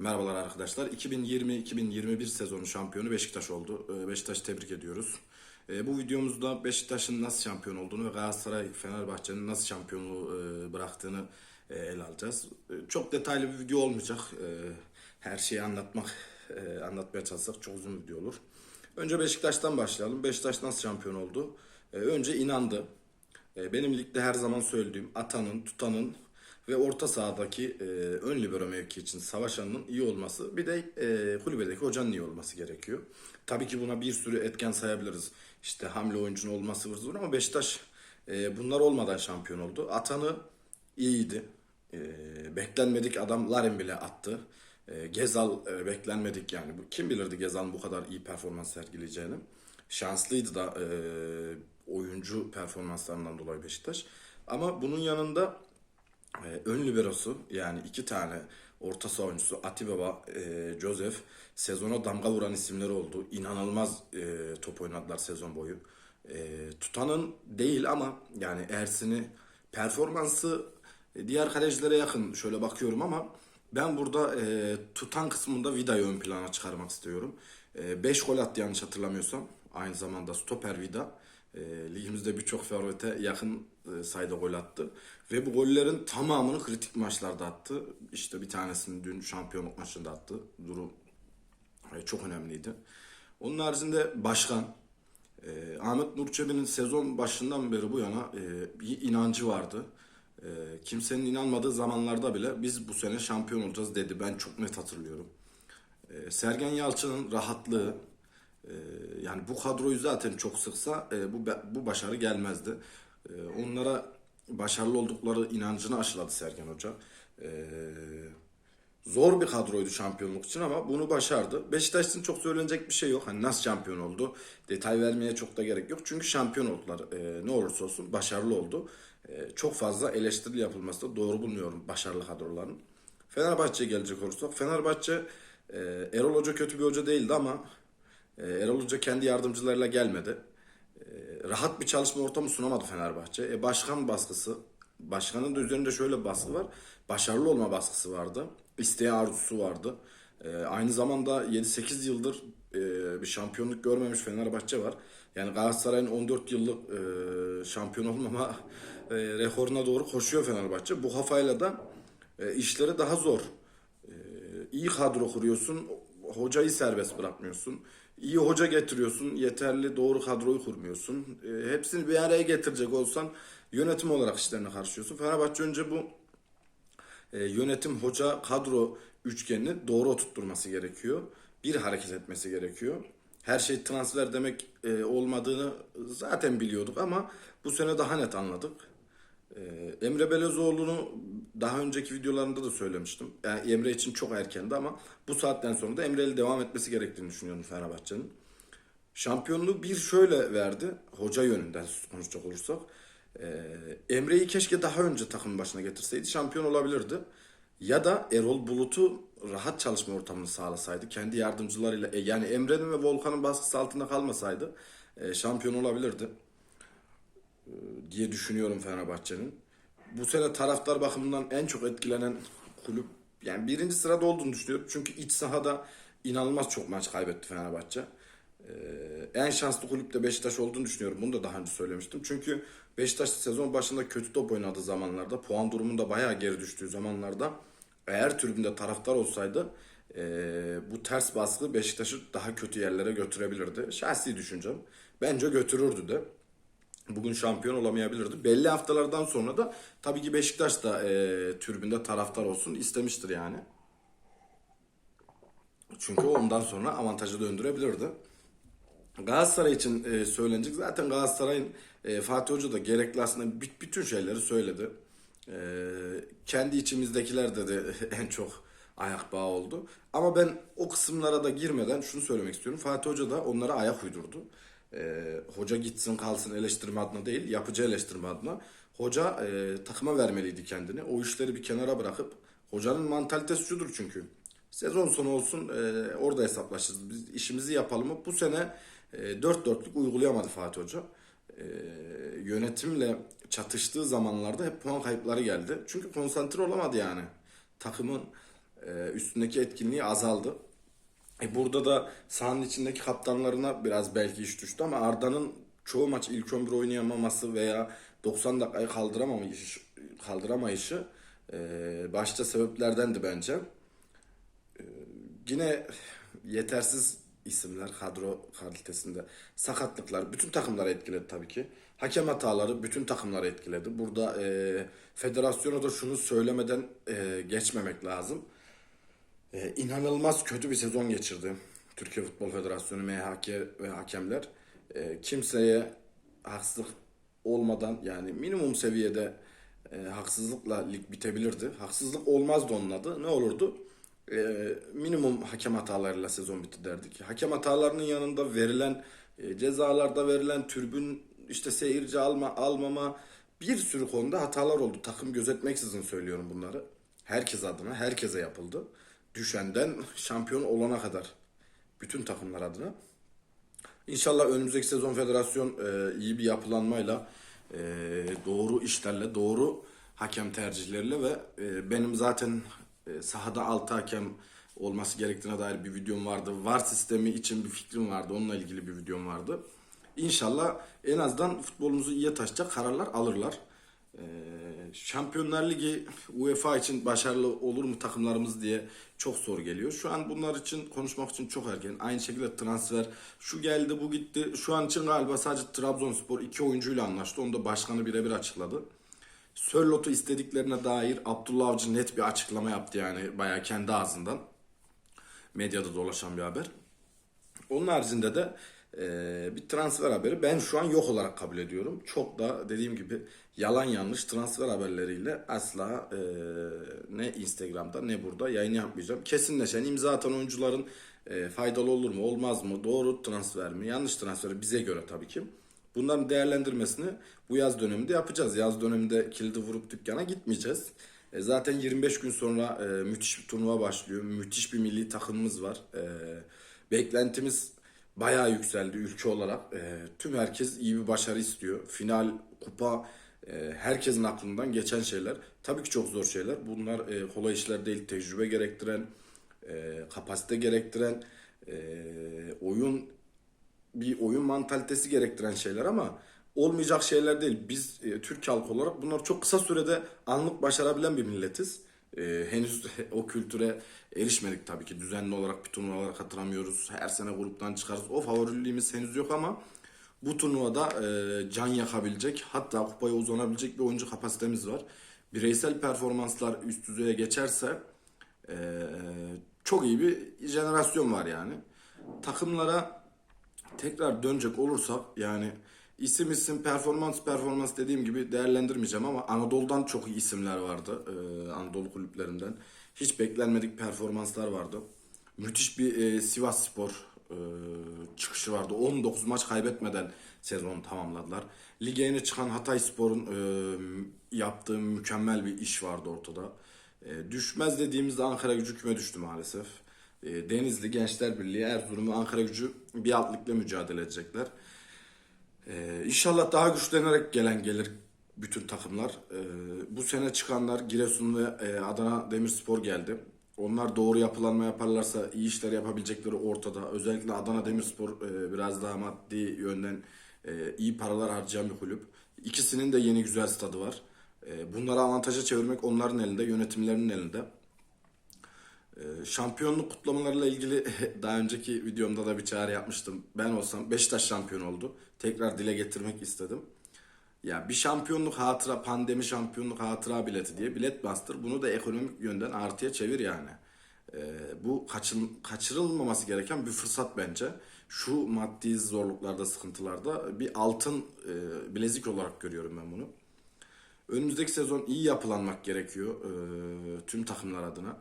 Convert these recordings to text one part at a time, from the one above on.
Merhabalar arkadaşlar. 2020-2021 sezonu şampiyonu Beşiktaş oldu. Ee, Beşiktaş'ı tebrik ediyoruz. Ee, Bu videomuzda Beşiktaş'ın nasıl şampiyon olduğunu ve Galatasaray Fenerbahçe'nin nasıl şampiyonluğu e, bıraktığını e, ele alacağız. E, Çok detaylı bir video olmayacak. Her şeyi anlatmak, e, anlatmaya çalışsak çok uzun video olur. Önce Beşiktaş'tan başlayalım. Beşiktaş nasıl şampiyon oldu? Önce inandı. Benim ligde her zaman söylediğim atanın, tutanın ve orta sahadaki e, ön libero mevki için savaşanın iyi olması bir de e, kulübedeki hocanın iyi olması gerekiyor. Tabii ki buna bir sürü etken sayabiliriz. İşte hamle oyuncunun olması vır zor ama Beşiktaş e, bunlar olmadan şampiyon oldu. Atanı iyiydi. E, beklenmedik adam Larin bile attı. E, Gezal e, beklenmedik yani. Kim bilirdi Gezal'ın bu kadar iyi performans sergileyeceğini. Şanslıydı da e, oyuncu performanslarından dolayı Beşiktaş. Ama bunun yanında e, ön liberosu yani iki tane orta saha oyuncusu Atiba, e, Joseph sezona damga vuran isimleri oldu. İnanılmaz e, top oynadılar sezon boyu. E, tutanın değil ama yani Ersin'i performansı e, diğer kalecilere yakın şöyle bakıyorum ama ben burada e, tutan kısmında Vida'yı ön plana çıkarmak istiyorum. 5 gol attı yanlış hatırlamıyorsam. Aynı zamanda stoper Vida. E, ligimizde birçok forvete yakın e, sayıda gol attı. Ve bu gollerin tamamını kritik maçlarda attı. İşte bir tanesini dün şampiyonluk maçında attı. Durum e, çok önemliydi. Onun haricinde başkan e, Ahmet Nurçebi'nin sezon başından beri bu yana e, bir inancı vardı. E, kimsenin inanmadığı zamanlarda bile biz bu sene şampiyon olacağız dedi. Ben çok net hatırlıyorum. E, Sergen Yalçın'ın rahatlığı e, yani bu kadroyu zaten çok sıksa e, bu bu başarı gelmezdi. E, onlara başarılı oldukları inancını aşıladı Sergen Hoca. E, zor bir kadroydu şampiyonluk için ama bunu başardı. Beşiktaş için çok söylenecek bir şey yok. Hani nasıl şampiyon oldu? Detay vermeye çok da gerek yok. Çünkü şampiyon oldular. E, ne olursa olsun başarılı oldu. E, çok fazla eleştiri yapılması da doğru bulmuyorum başarılı kadroların. Fenerbahçe'ye gelecek olursak. Fenerbahçe e, Erol Hoca kötü bir hoca değildi ama Erol Hoca kendi yardımcılarıyla gelmedi. E, rahat bir çalışma ortamı sunamadı Fenerbahçe. E, başkan baskısı, başkanın da üzerinde şöyle bir baskı var. Başarılı olma baskısı vardı. İsteği arzusu vardı. E, aynı zamanda 7-8 yıldır e, bir şampiyonluk görmemiş Fenerbahçe var. Yani Galatasaray'ın 14 yıllık e, şampiyon olmama e, rekoruna doğru koşuyor Fenerbahçe. Bu kafayla da e, işleri daha zor. Ee, iyi kadro kuruyorsun, hocayı serbest bırakmıyorsun. İyi hoca getiriyorsun, yeterli doğru kadroyu kurmuyorsun. Ee, hepsini bir araya getirecek olsan yönetim olarak işlerine karışıyorsun. Fenerbahçe önce bu e, yönetim, hoca, kadro üçgenini doğru oturtturması gerekiyor. Bir hareket etmesi gerekiyor. Her şey transfer demek e, olmadığını zaten biliyorduk ama bu sene daha net anladık. Ee, Emre Belezoğlu'nu daha önceki videolarında da söylemiştim. Yani Emre için çok erkendi ama bu saatten sonra da Emre'yle devam etmesi gerektiğini düşünüyorum Fenerbahçe'nin. Şampiyonluğu bir şöyle verdi. Hoca yönünden konuşacak olursak. Ee, Emre'yi keşke daha önce takım başına getirseydi şampiyon olabilirdi. Ya da Erol Bulut'u rahat çalışma ortamını sağlasaydı. Kendi yardımcılarıyla e, yani Emre'nin ve Volkan'ın baskısı altında kalmasaydı e, şampiyon olabilirdi diye düşünüyorum Fenerbahçe'nin. Bu sene taraftar bakımından en çok etkilenen kulüp yani birinci sırada olduğunu düşünüyorum. Çünkü iç sahada inanılmaz çok maç kaybetti Fenerbahçe. Ee, en şanslı kulüp de Beşiktaş olduğunu düşünüyorum. Bunu da daha önce söylemiştim. Çünkü Beşiktaş sezon başında kötü top oynadığı zamanlarda, puan durumunda bayağı geri düştüğü zamanlarda eğer tribünde taraftar olsaydı ee, bu ters baskı Beşiktaş'ı daha kötü yerlere götürebilirdi. Şahsi düşüncem. Bence götürürdü de bugün şampiyon olamayabilirdi. Belli haftalardan sonra da tabii ki Beşiktaş da e, tribünde taraftar olsun istemiştir yani. Çünkü ondan sonra avantajı döndürebilirdi. Galatasaray için e, söylenecek. Zaten Galatasaray'ın e, Fatih Hoca da gerekli aslında bütün şeyleri söyledi. E, kendi içimizdekiler dedi en çok ayak bağı oldu. Ama ben o kısımlara da girmeden şunu söylemek istiyorum. Fatih Hoca da onlara ayak uydurdu. E, hoca gitsin kalsın eleştirme adına değil, yapıcı eleştirme adına. Hoca e, takıma vermeliydi kendini. O işleri bir kenara bırakıp hocanın mantalitesi şudur çünkü. Sezon sonu olsun e, orada hesaplaşırız. Biz işimizi yapalım? Bu sene e, dört dörtlük uygulayamadı Fatih Hoca. E, yönetimle çatıştığı zamanlarda hep puan kayıpları geldi. Çünkü konsantre olamadı yani. Takımın e, üstündeki etkinliği azaldı. E burada da sahanın içindeki kaptanlarına biraz belki iş düştü ama Arda'nın çoğu maç ilk 11 oynayamaması veya 90 dakikayı kaldıramamayışı, kaldıramayışı e, başta sebeplerdendi bence. E, yine yetersiz isimler kadro kalitesinde sakatlıklar bütün takımları etkiledi tabii ki. Hakem hataları bütün takımları etkiledi. Burada e, federasyona da şunu söylemeden e, geçmemek lazım. Ee, inanılmaz kötü bir sezon geçirdi Türkiye Futbol Federasyonu, MHK ve hakemler. Ee, kimseye haksızlık olmadan yani minimum seviyede e, haksızlıkla lig bitebilirdi. Haksızlık olmazdı onun adı. Ne olurdu? Ee, minimum hakem hatalarıyla sezon bitti derdik. Hakem hatalarının yanında verilen e, cezalarda verilen türbün işte seyirci alma almama bir sürü konuda hatalar oldu. Takım gözetmeksizin söylüyorum bunları. Herkes adına, herkese yapıldı. Düşenden şampiyon olana kadar. Bütün takımlar adına. İnşallah önümüzdeki sezon federasyon e, iyi bir yapılanmayla, e, doğru işlerle, doğru hakem tercihleriyle ve e, benim zaten e, sahada 6 hakem olması gerektiğine dair bir videom vardı. VAR sistemi için bir fikrim vardı. Onunla ilgili bir videom vardı. İnşallah en azından futbolumuzu iyiye taşıyacak kararlar alırlar. Ee, Şampiyonlar Ligi UEFA için başarılı olur mu takımlarımız diye çok soru geliyor. Şu an bunlar için konuşmak için çok erken. Aynı şekilde transfer şu geldi bu gitti. Şu an için galiba sadece Trabzonspor iki oyuncuyla anlaştı. Onu da başkanı birebir açıkladı. Sörlot'u istediklerine dair Abdullah Avcı net bir açıklama yaptı yani bayağı kendi ağzından. Medyada dolaşan bir haber. Onun haricinde de bir transfer haberi ben şu an yok olarak kabul ediyorum. Çok da dediğim gibi yalan yanlış transfer haberleriyle asla e, ne Instagram'da ne burada yayın yapmayacağım. Kesinleşen imza atan oyuncuların e, faydalı olur mu olmaz mı doğru transfer mi yanlış transfer bize göre tabii ki. Bunların değerlendirmesini bu yaz döneminde yapacağız. Yaz döneminde kilidi vurup dükkana gitmeyeceğiz. E, zaten 25 gün sonra e, müthiş bir turnuva başlıyor. Müthiş bir milli takımımız var. E, beklentimiz bayağı yükseldi ülke olarak. E, tüm herkes iyi bir başarı istiyor. Final, kupa e, herkesin aklından geçen şeyler. Tabii ki çok zor şeyler. Bunlar e, kolay işler değil. Tecrübe gerektiren, e, kapasite gerektiren, e, oyun bir oyun mantalitesi gerektiren şeyler ama olmayacak şeyler değil. Biz e, Türk halkı olarak bunları çok kısa sürede anlık başarabilen bir milletiz. E, henüz o kültüre erişmedik tabii ki. Düzenli olarak bir turnuvalara katılamıyoruz. Her sene gruptan çıkarız. O favoriliğimiz henüz yok ama bu turnuvada e, can yakabilecek hatta kupaya uzanabilecek bir oyuncu kapasitemiz var. Bireysel performanslar üst düzeye geçerse e, çok iyi bir jenerasyon var yani. Takımlara tekrar dönecek olursak yani isim isim performans performans dediğim gibi değerlendirmeyeceğim ama Anadolu'dan çok iyi isimler vardı. Ee, Anadolu kulüplerinden. Hiç beklenmedik performanslar vardı. Müthiş bir e, Sivas Spor e, çıkışı vardı. 19 maç kaybetmeden sezonu tamamladılar. Lige yeni çıkan Hatay Spor'un e, yaptığı mükemmel bir iş vardı ortada. E, düşmez dediğimizde Ankara gücü küme düştü maalesef. E, Denizli Gençler Birliği, Erzurum'u Ankara gücü bir alt mücadele edecekler. Ee, inşallah daha güçlenerek gelen gelir bütün takımlar. Ee, bu sene çıkanlar Giresun ve e, Adana Demirspor geldi. Onlar doğru yapılanma yaparlarsa iyi işler yapabilecekleri ortada. Özellikle Adana Demirspor e, biraz daha maddi yönden e, iyi paralar harcayan bir kulüp. İkisinin de yeni güzel stadı var. E, bunları avantaja çevirmek onların elinde, yönetimlerinin elinde. Ee, Şampiyonluk kutlamalarıyla ilgili daha önceki videomda da bir çağrı yapmıştım. Ben olsam Beşiktaş şampiyon oldu. Tekrar dile getirmek istedim. Ya bir şampiyonluk hatıra, pandemi şampiyonluk hatıra bileti diye bilet bastır. Bunu da ekonomik yönden artıya çevir yani. Ee, bu kaçır, kaçırılmaması gereken bir fırsat bence. Şu maddi zorluklarda, sıkıntılarda bir altın e, bilezik olarak görüyorum ben bunu. Önümüzdeki sezon iyi yapılanmak gerekiyor e, tüm takımlar adına.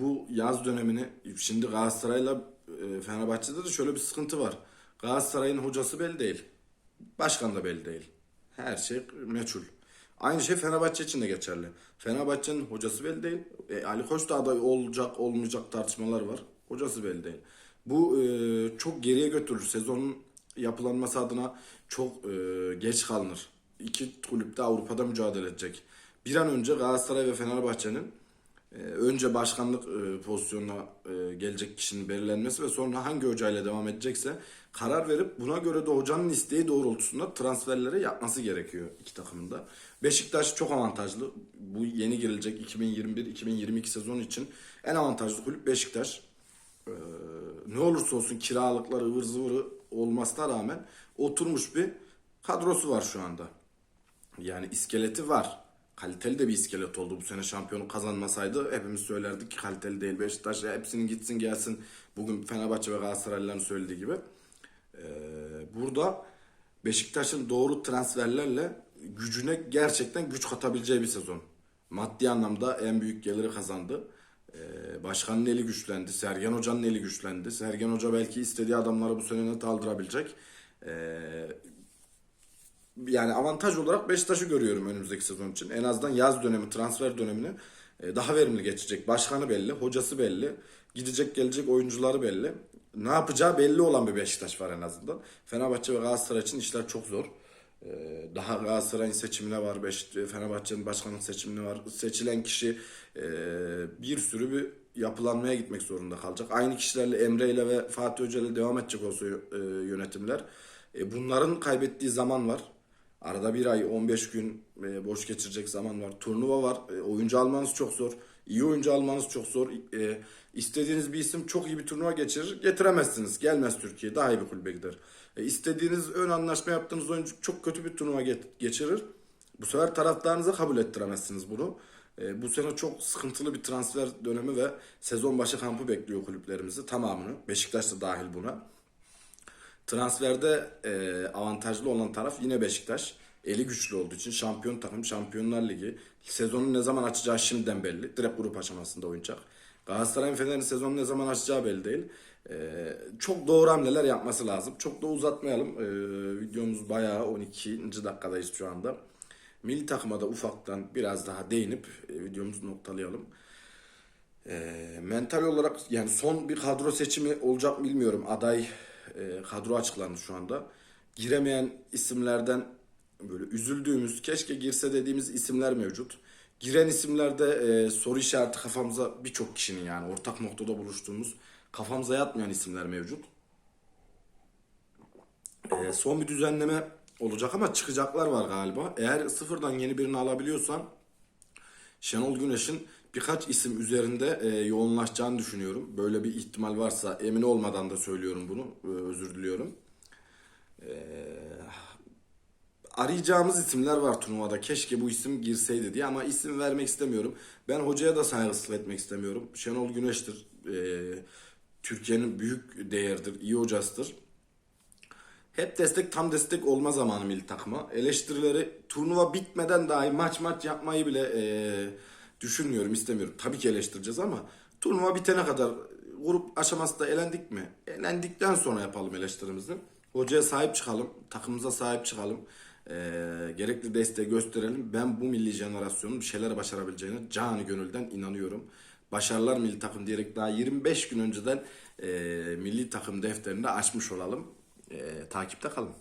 Bu yaz dönemini şimdi Galatasaray'la e, Fenerbahçe'de de şöyle bir sıkıntı var. Galatasaray'ın hocası belli değil. Başkan da belli değil. Her şey meçhul. Aynı şey Fenerbahçe için de geçerli. Fenerbahçe'nin hocası belli değil. E, Ali Koç da aday olacak olmayacak tartışmalar var. Hocası belli değil. Bu e, çok geriye götürür. Sezonun yapılanması adına çok e, geç kalınır. İki kulüp de Avrupa'da mücadele edecek. Bir an önce Galatasaray ve Fenerbahçe'nin önce başkanlık e, pozisyonuna e, gelecek kişinin belirlenmesi ve sonra hangi hocayla devam edecekse karar verip buna göre de hocanın isteği doğrultusunda transferleri yapması gerekiyor iki takımında. Beşiktaş çok avantajlı. Bu yeni girilecek 2021-2022 sezon için en avantajlı kulüp Beşiktaş. Ee, ne olursa olsun kiralıkları ıvır zıvırı olmasına rağmen oturmuş bir kadrosu var şu anda. Yani iskeleti var. Kaliteli de bir iskelet oldu. Bu sene şampiyonu kazanmasaydı hepimiz söylerdik ki kaliteli değil. Beşiktaş hepsinin gitsin gelsin. Bugün Fenerbahçe ve Galatasaraylıların söylediği gibi. Ee, burada Beşiktaş'ın doğru transferlerle gücüne gerçekten güç katabileceği bir sezon. Maddi anlamda en büyük geliri kazandı. Ee, başkanın eli güçlendi. Sergen Hoca'nın eli güçlendi. Sergen Hoca belki istediği adamları bu sene net aldırabilecek. Ee, yani avantaj olarak Beşiktaş'ı görüyorum önümüzdeki sezon için. En azından yaz dönemi, transfer dönemini e, daha verimli geçecek. Başkanı belli, hocası belli, gidecek gelecek oyuncuları belli. Ne yapacağı belli olan bir Beşiktaş var en azından. Fenerbahçe ve Galatasaray için işler çok zor. Ee, Daha Galatasaray'ın seçimine var, Fenerbahçe'nin başkanlık seçimine var. Seçilen kişi e, bir sürü bir yapılanmaya gitmek zorunda kalacak. Aynı kişilerle Emre ile ve Fatih Hoca ile devam edecek olsa e, yönetimler. E, Bunların kaybettiği zaman var. Arada bir ay 15 gün e, boş geçirecek zaman var. Turnuva var. E, oyuncu almanız çok zor. İyi oyuncu almanız çok zor. E, istediğiniz bir isim çok iyi bir turnuva geçirir. Getiremezsiniz. Gelmez Türkiye. Daha iyi bir kulübe gider. E, istediğiniz ön anlaşma yaptığınız oyuncu çok kötü bir turnuva geçirir. Bu sefer taraftarınıza kabul ettiremezsiniz bunu. E, bu sene çok sıkıntılı bir transfer dönemi ve sezon başı kampı bekliyor kulüplerimizi tamamını. Beşiktaş da dahil buna. Transferde e, avantajlı olan taraf yine Beşiktaş. Eli güçlü olduğu için şampiyon takım, Şampiyonlar Ligi. Sezonu ne zaman açacağı şimdiden belli. Direkt grup aşamasında oynayacak. Galatasaray'ın Fener'in sezonu ne zaman açacağı belli değil. E, çok doğru hamleler yapması lazım. Çok da uzatmayalım. E, videomuz bayağı 12. dakikadayız şu anda. Milli takıma da ufaktan biraz daha değinip e, videomuzu noktalayalım. E, mental olarak yani son bir kadro seçimi olacak bilmiyorum. Aday e, kadro açıklandı şu anda. Giremeyen isimlerden böyle üzüldüğümüz, keşke girse dediğimiz isimler mevcut. Giren isimlerde e, soru işareti kafamıza birçok kişinin yani ortak noktada buluştuğumuz kafamıza yatmayan isimler mevcut. E, son bir düzenleme olacak ama çıkacaklar var galiba. Eğer sıfırdan yeni birini alabiliyorsan Şenol Güneş'in birkaç isim üzerinde e, yoğunlaşacağını düşünüyorum. Böyle bir ihtimal varsa emin olmadan da söylüyorum bunu. E, özür diliyorum. E, arayacağımız isimler var turnuvada. Keşke bu isim girseydi diye ama isim vermek istemiyorum. Ben hocaya da saygısızlık etmek istemiyorum. Şenol Güneş'tir. E, Türkiye'nin büyük değerdir, iyi hocasıdır. Hep destek tam destek olma zamanı milli takıma. Eleştirileri turnuva bitmeden dahi maç maç yapmayı bile eee, düşünmüyorum, istemiyorum. Tabii ki eleştireceğiz ama turnuva bitene kadar grup aşamasında elendik mi? Elendikten sonra yapalım eleştirimizi. Hocaya sahip çıkalım, takımımıza sahip çıkalım. Eee, gerekli desteği gösterelim. Ben bu milli jenerasyonun bir şeyler başarabileceğine canı gönülden inanıyorum. Başarılar milli takım diyerek daha 25 gün önceden eee, milli takım defterini de açmış olalım. Eee, takipte kalın.